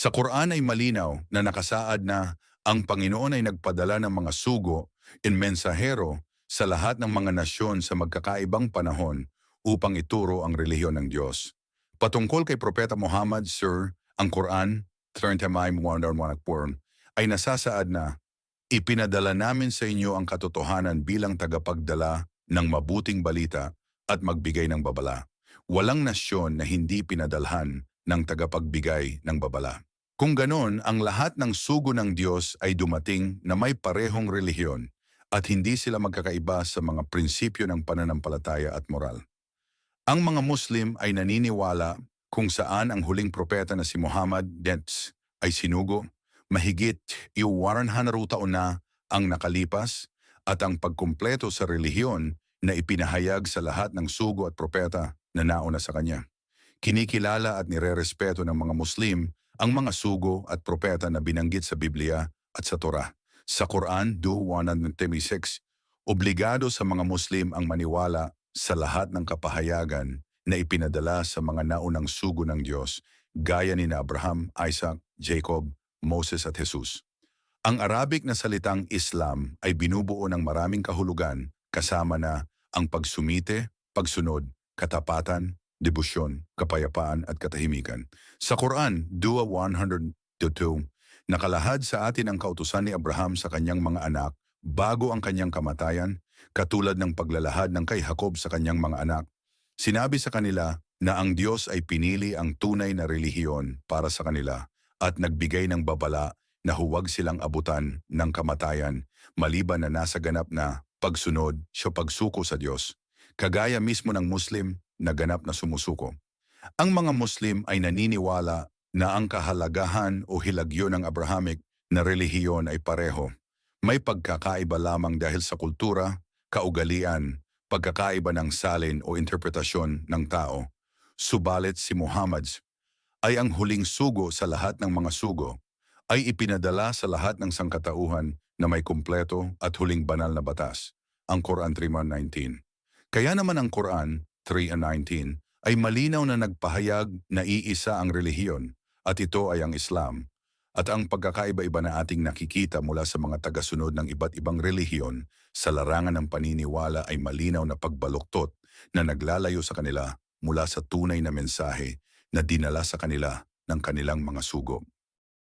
Sa Quran ay malinaw na nakasaad na ang Panginoon ay nagpadala ng mga sugo in mensahero sa lahat ng mga nasyon sa magkakaibang panahon upang ituro ang relihiyon ng Diyos. Patungkol kay Propeta Muhammad, Sir, ang Quran, 35 ay nasasaad na Ipinadala namin sa inyo ang katotohanan bilang tagapagdala ng mabuting balita at magbigay ng babala. Walang nasyon na hindi pinadalhan ng tagapagbigay ng babala. Kung ganon, ang lahat ng sugo ng Diyos ay dumating na may parehong relihiyon at hindi sila magkakaiba sa mga prinsipyo ng pananampalataya at moral. Ang mga Muslim ay naniniwala kung saan ang huling propeta na si Muhammad Dents ay sinugo, mahigit iwaran taon na ang nakalipas at ang pagkumpleto sa relihiyon na ipinahayag sa lahat ng sugo at propeta na nauna sa kanya. Kinikilala at nirerespeto ng mga Muslim ang mga sugo at propeta na binanggit sa Biblia at sa Torah. Sa Quran, Do 126, obligado sa mga Muslim ang maniwala sa lahat ng kapahayagan na ipinadala sa mga naunang sugo ng Diyos, gaya ni Abraham, Isaac, Jacob, Moses at Jesus. Ang Arabic na salitang Islam ay binubuo ng maraming kahulugan kasama na ang pagsumite, pagsunod, katapatan, debosyon, kapayapaan at katahimikan. Sa Quran, Dua 102, nakalahad sa atin ang kautusan ni Abraham sa kanyang mga anak bago ang kanyang kamatayan, katulad ng paglalahad ng kay Jacob sa kanyang mga anak. Sinabi sa kanila na ang Diyos ay pinili ang tunay na relihiyon para sa kanila at nagbigay ng babala na huwag silang abutan ng kamatayan maliban na nasa ganap na pagsunod siya pagsuko sa Diyos, kagaya mismo ng Muslim na ganap na sumusuko. Ang mga Muslim ay naniniwala na ang kahalagahan o hilagyo ng Abrahamic na relihiyon ay pareho. May pagkakaiba lamang dahil sa kultura, kaugalian, pagkakaiba ng salin o interpretasyon ng tao. Subalit si Muhammad ay ang huling sugo sa lahat ng mga sugo, ay ipinadala sa lahat ng sangkatauhan na may kumpleto at huling banal na batas, ang Quran 3.19. Kaya naman ang Quran 3.19 ay malinaw na nagpahayag na iisa ang relihiyon at ito ay ang Islam. At ang pagkakaiba-iba na ating nakikita mula sa mga tagasunod ng iba't ibang relihiyon sa larangan ng paniniwala ay malinaw na pagbaluktot na naglalayo sa kanila mula sa tunay na mensahe na dinala sa kanila ng kanilang mga sugo.